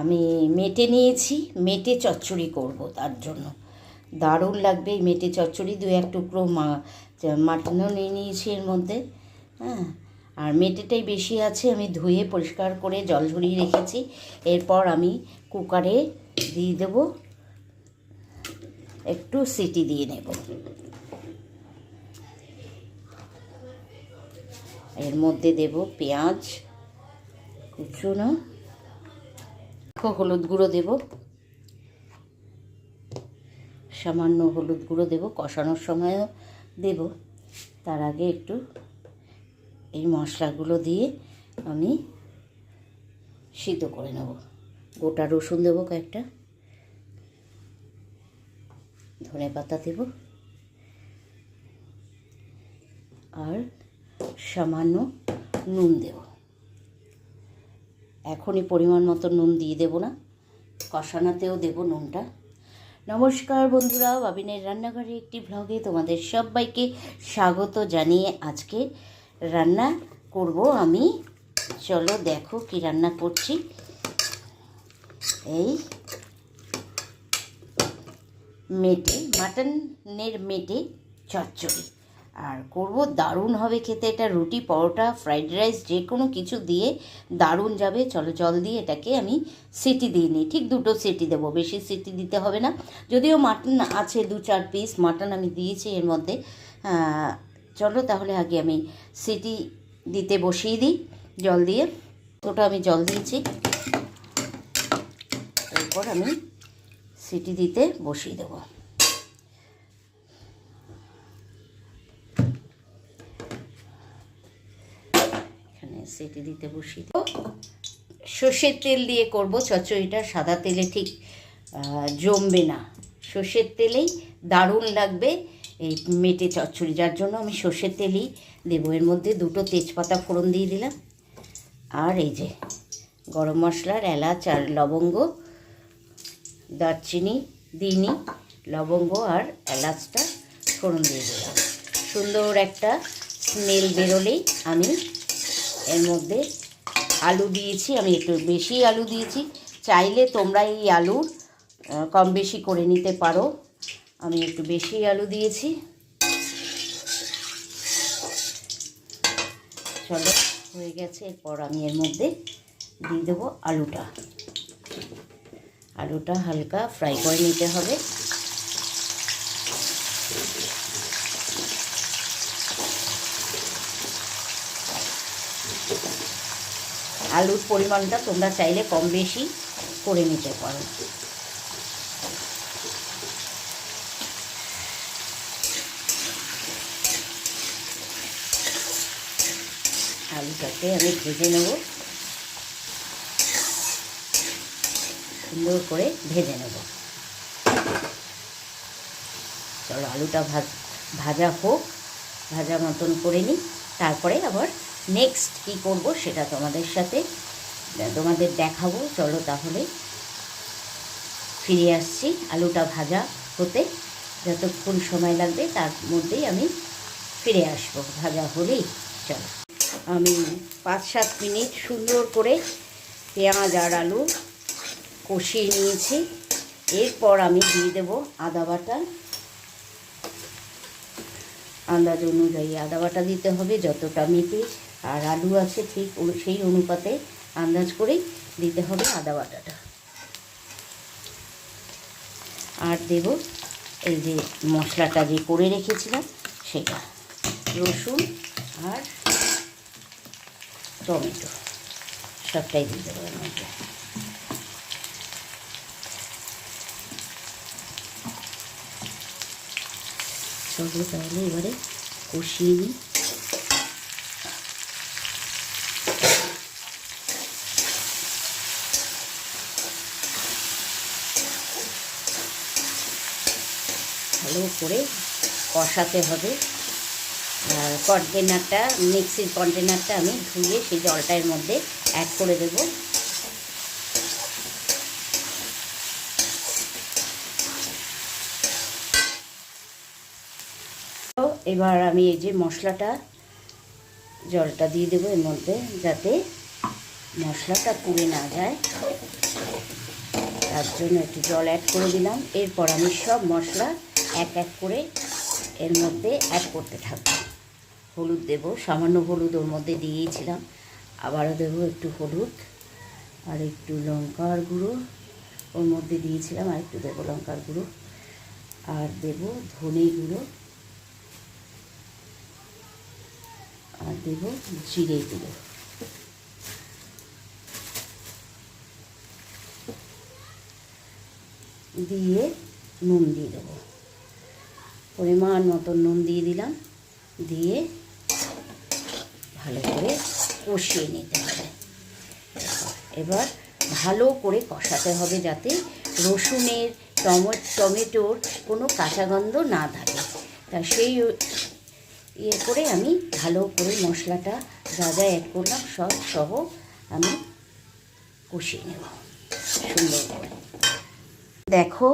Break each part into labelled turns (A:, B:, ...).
A: আমি মেটে নিয়েছি, মেটে চচ্চড়ি করব তার জন্য। দারুণ লাগবে এই মেটে চচ্চড়ি, দু এক টুকরো মা মাটনও নিয়ে নিয়েছি এর মধ্যে হ্যাঁ? আর মেটেটাই বেশি আছে, আমি ধুয়ে পরিষ্কার করে জল ঝরিয়ে রেখেছি। এরপর আমি কুকারে দিয়ে দেব, একটু সিটি দিয়ে নেব। এর মধ্যে দেব পেঁয়াজ, কুচুনো হলুদ গুঁড়ো দেব। সামান্য হলুদ গুঁড়ো দেব, কষানোর সময়ও দেব। তার আগে একটু এই মশলাগুলো দিয়ে আমি সিদ্ধ করে নেব। গোটা রসুন দেবো কয়েকটা। ধনে পাতা দেব। আর সামান্য নুন দেব। এখনই পরিমাণ মতো নুন দিয়ে দেব না। কষানাতেও দেব নুনটা। নমস্কার বন্ধুরা, বাবিনের রান্নাঘরে একটি ভ্লগে তোমাদের সবাইকে স্বাগত জানিয়ে আজকে রান্না করব আমি। চলো দেখো কি রান্না করছি। এই মেটে, মাটনের মেটে চচ্চড়ি। আর করব, দারুণ হবে খেতে। এটা রুটি, পরোটা ফ্রাইড রাইস যে কোনো কিছু দিয়ে দারুণ যাবে। চলো, জল দিয়ে এটাকে আমি সিটি দিয়ে নিই। ঠিক দুটো সিটি দেবো, বেশি সিটি দিতে হবে না। যদিও মাটন আছে দু চার পিস মাটন আমি দিয়েছি এর মধ্যে। চলো তাহলে আগে আমি সিটি দিতে বসিয়ে দিই, জল দিয়ে। ওটা আমি জল দিয়েছি। এরপর আমি সিটি দিতে বসিয়ে দেবো। সিটি দিতে বসি সর্ষের তেল দিয়ে করব, চচ্চড়িটা সাদা তেলে ঠিক জমবে না। সর্ষের তেলেই দারুণ লাগবে এই মেটে চচ্চড়ি, যার জন্য আমি সর্ষের তেলই দেবো। এর মধ্যে দুটো তেজপাতা ফোড়ন দিয়ে দিলাম। আর এই যে গরম মশলার এলাচ আর লবঙ্গ, দারচিনি দিনি লবঙ্গ আর এলাচটা ফোড়ন দিয়ে দিলাম। সুন্দর একটা স্মেল বেরোলেই আমি এর মধ্যে আলু দিয়েছি, আমি একটু বেশি আলু দিয়েছি। চাইলে তোমরা এই আলুর কম বেশি করে নিতে পারো। আমি একটু বেশি আলু দিয়েছি। চলো, হয়ে গেছে। এরপর আমি এর মধ্যে দিয়ে দেবো আলুটা। আলুটা হালকা ফ্রাই করে নিতে হবে। আলুর পরিমাণটা তোমরা চাইলে কম বেশি করে নিতে পারো। আলুটাকে আমি ভেজে নেব। সুন্দর করে ভেজে নেব। চলো আলুটা ভাজ হোক, ভাজা মতন করে নিই। তারপরে আবার নেক্সট কী করব সেটা তোমাদের সাথে তোমাদের দেখাবো। চলো তাহলে ফিরে আসছি আলুটা ভাজা হতে। যতক্ষণ সময় লাগবে তার মধ্যেই আমি ফিরে আসব। ভাজা হলেই চলো। আমি পাঁচ সাত মিনিট সুন্দর করে পেঁয়াজ আর আলু কষিয়ে নিয়েছি। এরপর আমি দিয়ে দেব আদা বাটা। আন্দাজ অনুযায়ী আদা বাটা দিতে হবে, যতটা মেটে আর আলু আছে ঠিক সেই অনুপাতে আন্দাজ করেই দিতে হবে আদা বাটাটা। আর দেব এই যে মশলাটা যে করে রেখেছিলাম সেটা। রসুন আর টমেটো, সবটাই দিতে হবে মধ্যে। চলো তাহলে এবারে কষিয়ে নিই ভালো করে কষাতে হবে। কন্টেনারটা, মিক্সির কন্টেনারটা আমি ধুয়ে সেই জলটা এর মধ্যে অ্যাড করে দেবো। এবার আমি এই যে মশলাটা, জলটা দিয়ে দেবো এর মধ্যে যাতে মশলাটা পুড়ে না যায়। তার জন্য একটু জল অ্যাড করে দিলাম। এরপর আমি সব মশলা এক এক করে এর মধ্যে অ্যাড করতে থাকব। হলুদ দেব, সামান্য হলুদ ওর মধ্যে দিয়েছিলাম। আবারও দেবো একটু হলুদ, আর একটু লঙ্কার গুঁড়ো ওর মধ্যে দিয়েছিলাম, আর একটু দেবো লঙ্কার গুঁড়ো। আর দেব ধনে গুঁড়ো, আর দেব জিরে গুঁড়ো। দিয়ে নুন দিয়ে দেবো। পরিমাণ মতো নুন দিয়ে দিলাম। দিয়ে ভালো করে কষিয়ে নিতে হবে। এবার ভালো করে কষাতে হবে যাতে রসুনের টমে টমেটোর কোনো কাঁচা গন্ধ না থাকে। তা সেই ইয়ে করে আমি ভালো করে মশলাটা যা যা অ্যাড করলাম সব সহ আমি কষিয়ে নেব। সুন্দর করে। দেখো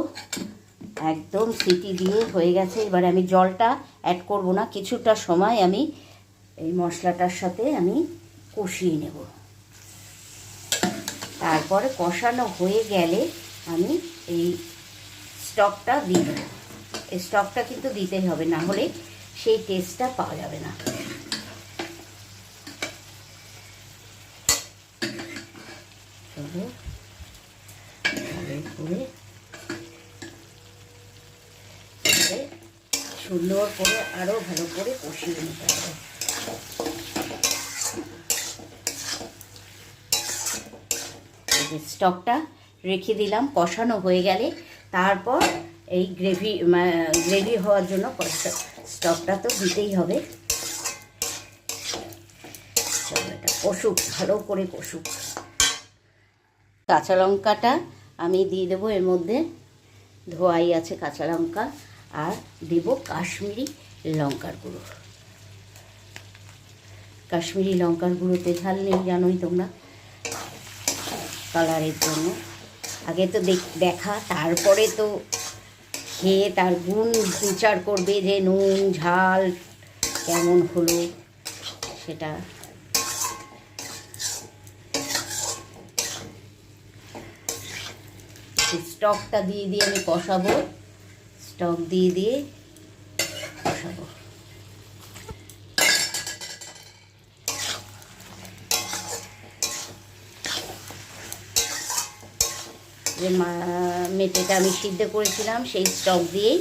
A: একদম সিটি দিয়ে হয়ে গেছে। এবার আমি জলটা অ্যাড করব না, কিছুটা সময় আমি এই মশলাটার সাথে আমি কষিয়ে নেব। তারপরে কষানো হয়ে গেলে আমি এই স্টকটা দিয়ে দেবো। এই স্টকটা কিন্তু দিতেই হবে, না হলে সেই টেস্টটা পাওয়া যাবে না। চলো, ভালো করে, সুন্দর করে আরও ভালো করে কষিয়ে নিতে হবে। স্টকটা রেখে দিলাম, কষানো হয়ে গেলে তারপর এই গ্রেভি গ্রেভি হওয়ার জন্য স্টকটা তো দিতেই হবে। কষুক, ভালো করে কষুক। কাঁচা লঙ্কাটা আমি দিয়ে দেবো, এর মধ্যে ধোয়াই আছে কাঁচা লঙ্কা। আর দেব কাশ্মীরি লঙ্কার গুঁড়ো। কাশ্মীরি লঙ্কার গুঁড়োতে ঝাল নেই, জানোই তোমরা। কালারের জন্য। আগে তো দেখ- তারপরে তো খেয়ে তার গুণ বিচার করবে যে নুন, ঝাল কেমন হলো সেটা। স্টকটা দিয়ে দিয়ে আমি কষাবো। স্টক দিয়ে দিয়ে কষাবো যে মেটেটা আমি সিদ্ধ করেছিলাম, সেই স্টক দিয়েই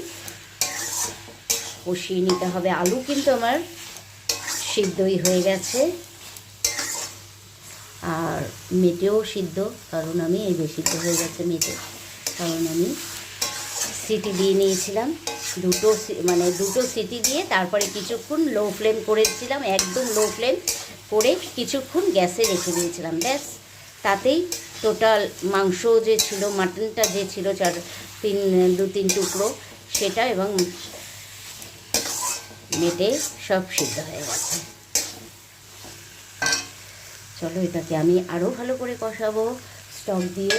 A: কষিয়ে নিতে হবে। আলু কিন্তু আমার সিদ্ধই হয়ে গেছে। আর মেটেও সিদ্ধ, কারণ আমি এই সিদ্ধ হয়ে গেছে মেটে, কারণ আমি সিটি দিয়ে নিয়েছিলাম। দুটো মানে দুটো সিটি দিয়ে তারপরে কিছুক্ষণ লো ফ্লেম করেছিলাম, একদম লো ফ্লেম করে কিছুক্ষণ গ্যাসে রেখে দিয়েছিলাম, ব্যাস। তাতেই টোটাল মাংস যে ছিল মাটনটা যে ছিল, চার, তিন, দু, তিন টুকরো, সেটা এবং মেটে সব সিদ্ধ হয়ে গেছে। চলো এটাকে আমি আরও ভালো করে কষাবো স্টক দিয়ে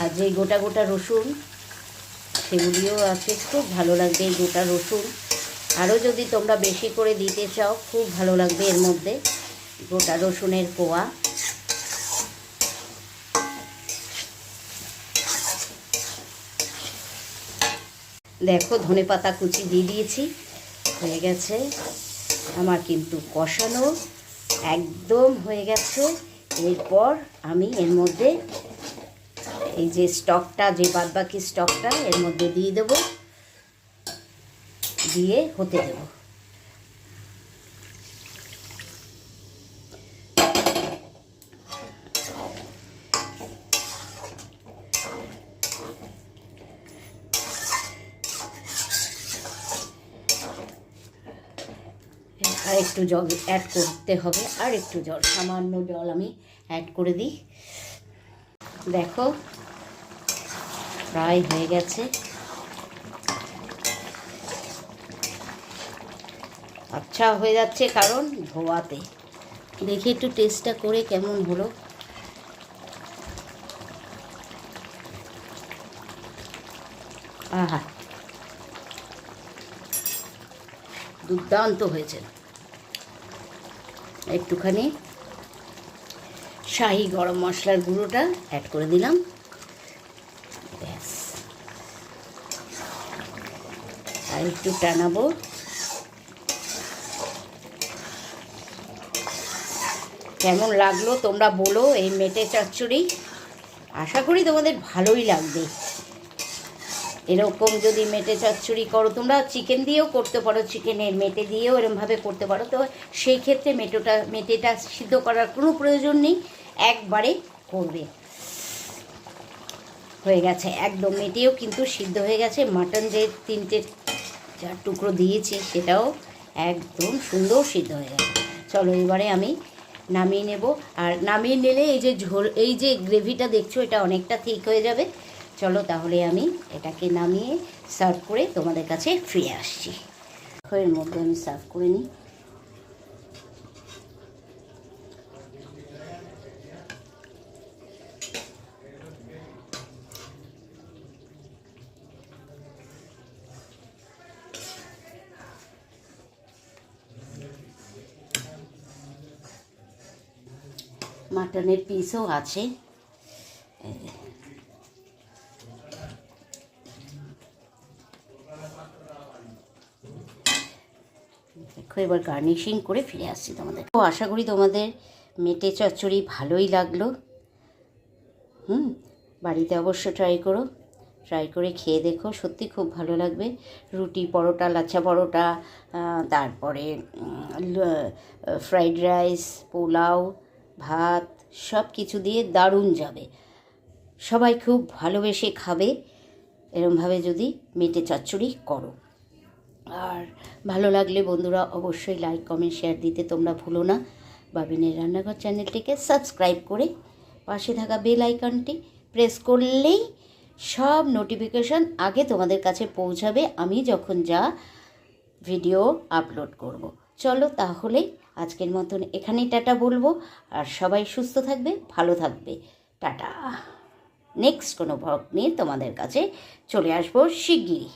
A: আর যে গোটা গোটা রসুন, সেগুলিও আছে। খুব ভালো লাগবে এই গোটা রসুন। আরও যদি তোমরা বেশি করে দিতে চাও, খুব ভালো লাগবে এর মধ্যে গোটা রসুনের কোয়া। দেখো, ধনে পাতা কুচি দিয়ে দিয়েছি। হয়ে গেছে। আমার কিন্তু কষানো একদম হয়ে গেছে। এরপর আমি এর মধ্যে এই যে স্টকটা, যে বাদবাকি স্টকটা, এর মধ্যে দিয়ে দেব। দিয়ে হতে দেব। আর একটু জল অ্যাড করতে হবে। আর একটু জল, সামান্য জল আমি অ্যাড করে দিই। দেখো প্রায় হয়ে গেছে। আচ্ছা হয়ে যাচ্ছে কারণ ধোয়াতে। দেখি একটু টেস্টটা করে কেমন হলো। আহা। দুর্দান্ত হয়েছে। একটুখানি শাহি গরম মশলার গুঁড়োটা অ্যাড করে দিলাম। আর একটু টানাবো। কেমন লাগল তোমরা বলো এই মেটে চচ্চড়ি? আশা করি তোমাদের ভালোই লাগবে। এরকম যদি মেটে চচ্চড়ি করো, তোমরা চিকেন দিয়েও করতে পারো চিকেনের মেটে দিয়েও এরমভাবে করতে পারো। তো সেই ক্ষেত্রে মেটোটা, মেটেটা সিদ্ধ করার কোনো প্রয়োজন নেই, একবারে করবে। হয়ে গেছে, একদম মেটেও কিন্তু সিদ্ধ হয়ে গেছে। মাটন যে তিনটে চার টুকরো দিয়েছি, সেটাও একদম সুন্দর সিদ্ধ হয়ে যাবে চলো এবারে আমি নামিয়ে নেব। আর নামিয়ে নিলে এই যে ঝোল, এই যে গ্রেভিটা দেখছ, এটা অনেকটা ঠিক হয়ে যাবে। চলো তাহলে আমি এটাকে নামিয়ে সার্ভ করে তোমাদের কাছে ফিরে আসছি। এর মধ্যে আমি সার্ভ করে নিই। মাটনের পিসও আছে। দেখো, এবার গার্নিশিং করে ফিরে আসছি তোমাদের। তো আশা করি তোমাদের মেটে চচ্চড়ি ভালোই লাগল। হুম, বাড়িতে অবশ্য ট্রাই করো। ট্রাই করে খেয়ে দেখো, সত্যি খুব ভালো লাগবে। রুটি পরোটা, লাচ্ছা পরোটা তারপরে ফ্রাইড রাইস পোলাও ভাত সব কিছু দিয়ে দারুণ যাবে। সবাই খুব ভালোবেসে খাবে। এরমভাবে যদি মেটে চচ্চড়ি করো। আর ভালো লাগলে বন্ধুরা অবশ্যই লাইক কমেন্ট শেয়ার দিতে তোমরা ভুলো না। বাবিনের রান্নাঘর চ্যানেলটিকে সাবস্ক্রাইব করে পাশে থাকা বেল আইকনটি প্রেস করলেই সব নোটিফিকেশন আগে তোমাদের কাছে পৌঁছাবে। আমি যখন যা ভিডিও আপলোড করব। চলো তাহলে আজকের মতন এখানেই টাটা বলব। আর সবাই সুস্থ থাকবে, ভালো থাকবে। টাটা। নেক্সট কোনো ভগ নিয়ে তোমাদের কাছে চলে আসব শিগগিরই।